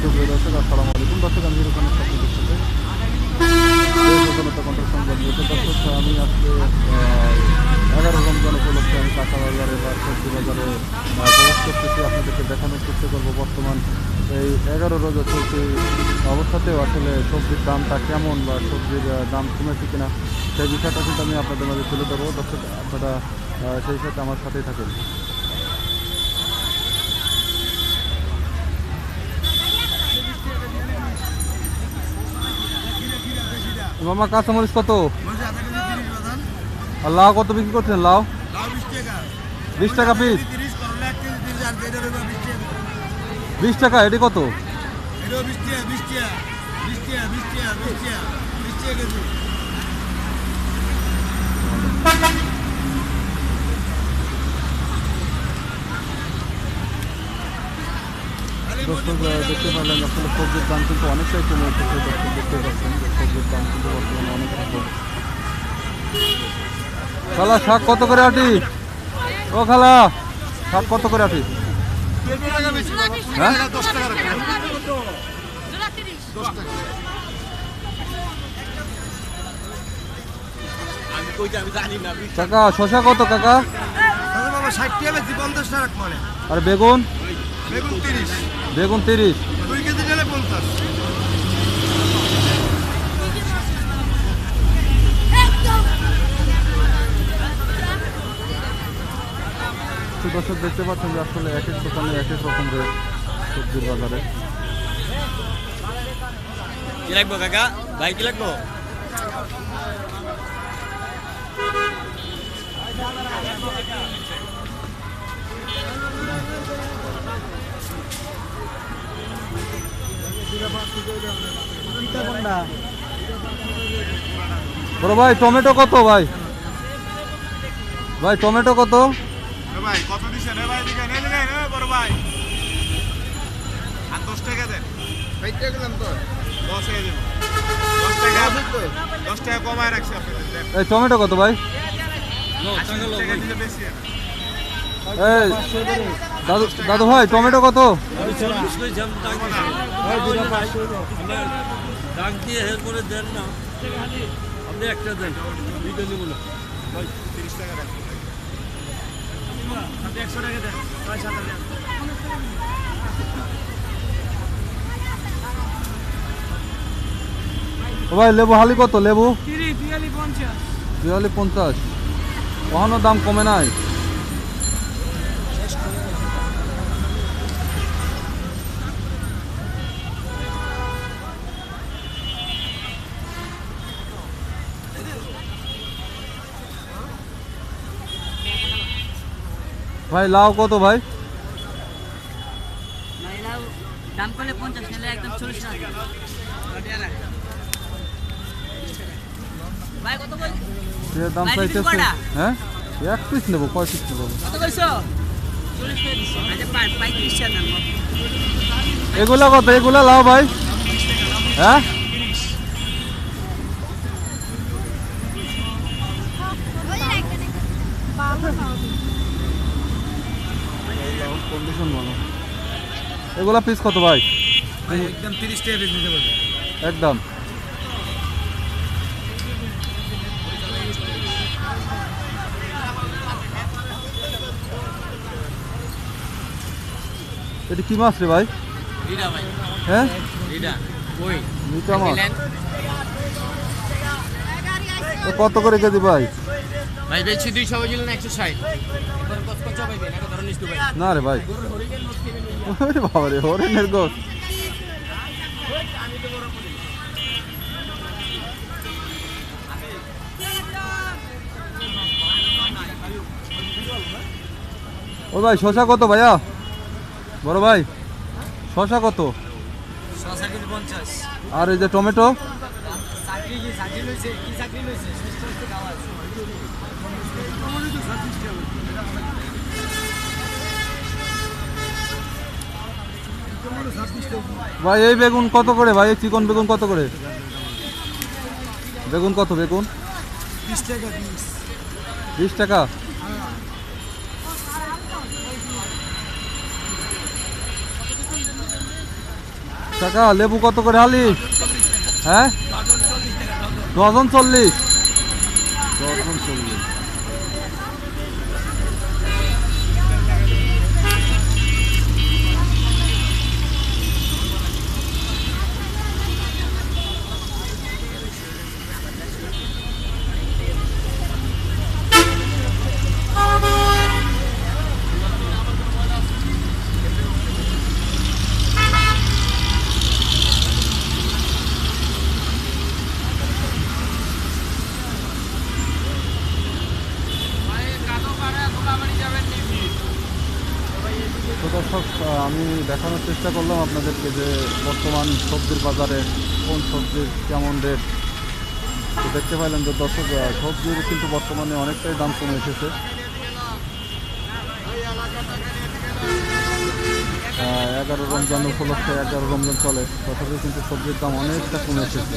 সুপ্রিয় দর্শক, আসসালামু আলাইকুম। দর্শক, আমি এরকম সাথে দেখতে দর্শক আমি আজকে এগারো রমজান উপলক্ষে আমি কাঁচা বাজারে বা সবজি বাজারে প্রবেশ করতেছি। আপনাদেরকে দেখানোর চেষ্টা করব বর্তমান এই এগারো রোজা চলছে অবস্থাতেও আসলে সবজির দামটা কেমন বা সবজির দাম কমেছে কিনা সেই বিষয়টা কিন্তু আমি আপনাদের মাঝে তুলে ধরবো। দর্শক, আপনারা সেই সাথে আমার সাথেই থাকেন। মামা কাঁচামরিচ কত? আর লাউ কত বিক্রি করছেন? লাউ? বিশ টাকা পিস বিশ টাকা, এটি কত? দর্শক দেখতে পারলেন আসলে সবজির দাম কিন্তু অনেকটাই কমে দর্শক দেখতে পাচ্ছেন সবজির দাম কিন্তু বর্তমানে কম খালা শাক কত করে আটি? ও খালা শাক কত করে আটি? হ্যাঁ? কাকা শশা কত কাকা? মানে। আর বেগুন? বেগুন তিরিশ। বেগুন তিরিশ। দুই কেজি নিলে পঞ্চাশ। দর্শক দেখতে পাচ্ছেন যে আসলে এক এক দোকানে এক এক রকম রেট সবজির বাজারে। কি লাগবো কাকা? ভাই কি লাগবো? বড় ভাই টমেটো কত ভাই? ভাই টমেটো কত? ভাই কত দিচ্ছেন রে ভাই দিকে নেই নেই বড় ভাই। আর দশ টাকা দেন। ভাই গেলাম তো। দশ টাকা দেন। দশ টাকা দশ টাকা কমায় রাখছি দেন। এই টমেটো কত ভাই? আশি টাকা দিলে বেশি এই দাদু দাদু ভাই টমেটো কত? ভাই লেবু হালি কত লেবু? বিয়াল্লিশ পঞ্চাশ। বিয়াল্লিশ দাম কমে নাই? ভাই লাউ কত ভাই? দাম করলে পঞ্চাশ নিলে একদম চল্লিশ টাকা। ভাই কত দাম? হ্যাঁ? এক পিস নেব কয় পিস নেব। কত আচ্ছা এগুলা কত? এগুলা লাও ভাই? হ্যাঁ? এগুলা পিস কত ভাই? একদম তিরিশ টাকা বেশি দিতে পারবে। একদম। এটা কি মাছ রে ভাই? হ্যাঁ? মাছ। কত করে কেজি ভাই? ভাই বেশি দুইশো একশো ষাট। না রে ভাই। হরেনের গোস ও ভাই, শশা কত ভাইয়া? বড় ভাই, শশা কত? আর এই যে টমেটো কি চাকরি লইছে কি চাকরি লইছে সুস্থ সুস্থ খাওয়া ভাই এই বেগুন কত করে ভাই? এই চিকন বেগুন কত করে? বেগুন কত বেগুন? বিশ টাকা টাকা? টাকা লেবু কত করে হালি? হ্যাঁ? ডজন চল্লিশ ডজন চল্লিশ তো দর্শক আহ, আমি দেখানোর চেষ্টা করলাম আপনাদেরকে যে বর্তমান সবজির বাজারে কোন সবজির কেমন রেট। তো দেখতে পাইলেন যে দর্শক সবজির কিন্তু বর্তমানে অনেকটাই দাম কমে এসেছে। এগারো রমজান উপলক্ষে এগারো রমজান চলে, তথাপি কিন্তু সবজির দাম অনেকটা কমে এসেছে।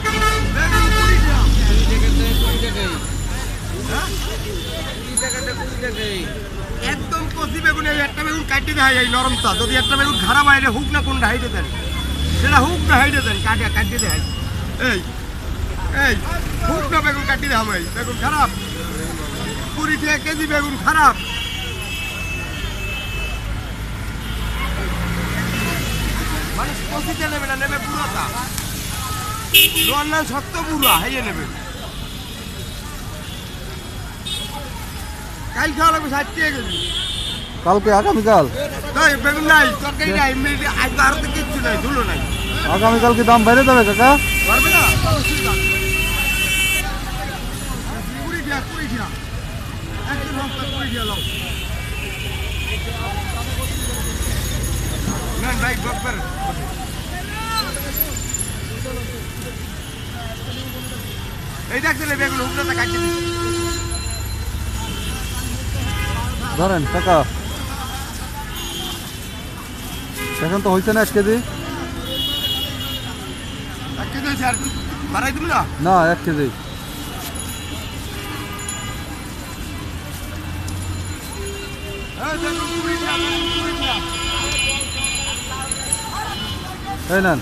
একদম কচি বেগুন একটা বেগুন কাটি দেয় এই নরমটা। যদি একটা বেগুন খারাপ হয় হুক না, কোনটা হাইটে দেন? সেটা হুক না, হাইটে দেন কাটিয়া কাটি দেয় এই এই, হুক না, বেগুন কাটি দেয় আমি বেগুন খারাপ। কুড়ি টাকা কেজি বেগুন খারাপ। মানুষ কচিতে নেবে না, নেবে পুরোটা। নাম শক্ত পুরা, হাইয়ে নেবে। কাল খাওয়া লাগবে ষাট টাকা কেজি কালকে আগামীকাল? বেগুন নাই তরকারি নাই আজ আরও তো কিচ্ছু নাই ধুলো নাই। আগামীকাল কি দাম বেড়ে যাবে কাকা? পারবে না? ভাই বকবার এই দেখছিলে বেগুন উপরে কাটছে ধরেন টাকা এখন তো হয়েছে না এক কেজি? না? এক কেজি। এই নেন।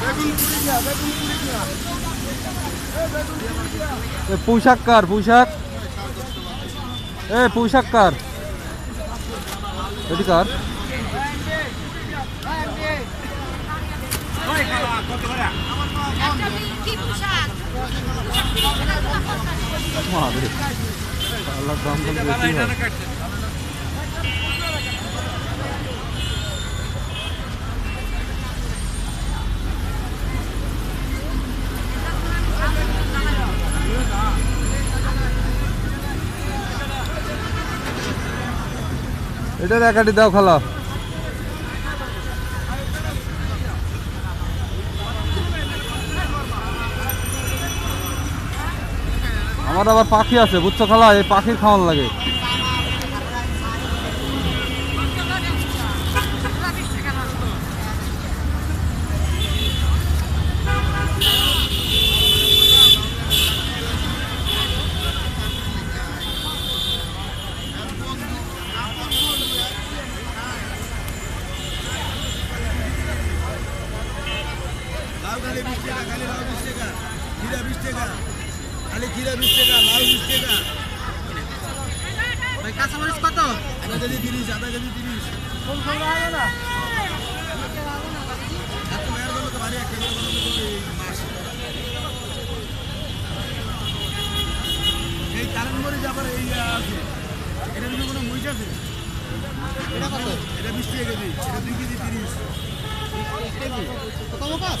বেগুন কুড়ি দিয়া বেগুন কুড়ি এ পোশাক কার পোশাক এ পোশাক কার? এটি কার? মারে আল্লাহ দাম বেশি হয়। এটার একাটি দাও খালা আমার আবার পাখি আছে বুঝছ খালা? এই পাখির খাওয়ান লাগে লাউ খালি বিশ টাকা খালি লাউ বিশ টাকা খিরা বিশ টাকা খালি খিরা বিশ টাকা লাউ বিশ টাকা ভাই কাঁচামরিচ কত? আধা কেজি তিরিশ আধা কেজি তিরিশ। বাড়ি এক কেজি মাস। এই কারণ মরে যাবার এই আছে। এটা কিন্তু কোনো মরিচ আছে? এটা কত? এটা বিশ টাকা কেজি এটা দুই কেজি তিরিশ। কত কাজ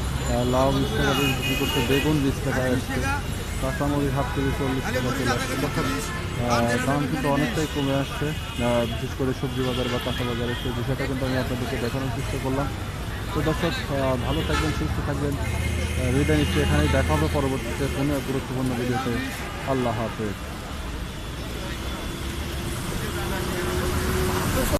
লাউ বিশ টাকা দিয়ে বিক্রি করতে বেগুন বিশ টাকায় আসছে। কাঁচামরিচ হাফ কেজি চল্লিশ টাকা চলে আসছে। দাম কিন্তু অনেকটাই কমে আসছে। বিশেষ করে সবজি বাজার বা কাঁচা বাজারে সেই বিষয়টা কিন্তু আমি আপনাদেরকে দেখানোর চেষ্টা করলাম। তো দর্শক ভালো থাকবেন, সুস্থ থাকবেন। হৃদয় নিশ্চয়ই এখানেই দেখা হবে পরবর্তীতে কোনো এক গুরুত্বপূর্ণ ভিডিওতে। আল্লাহ হাফেজ।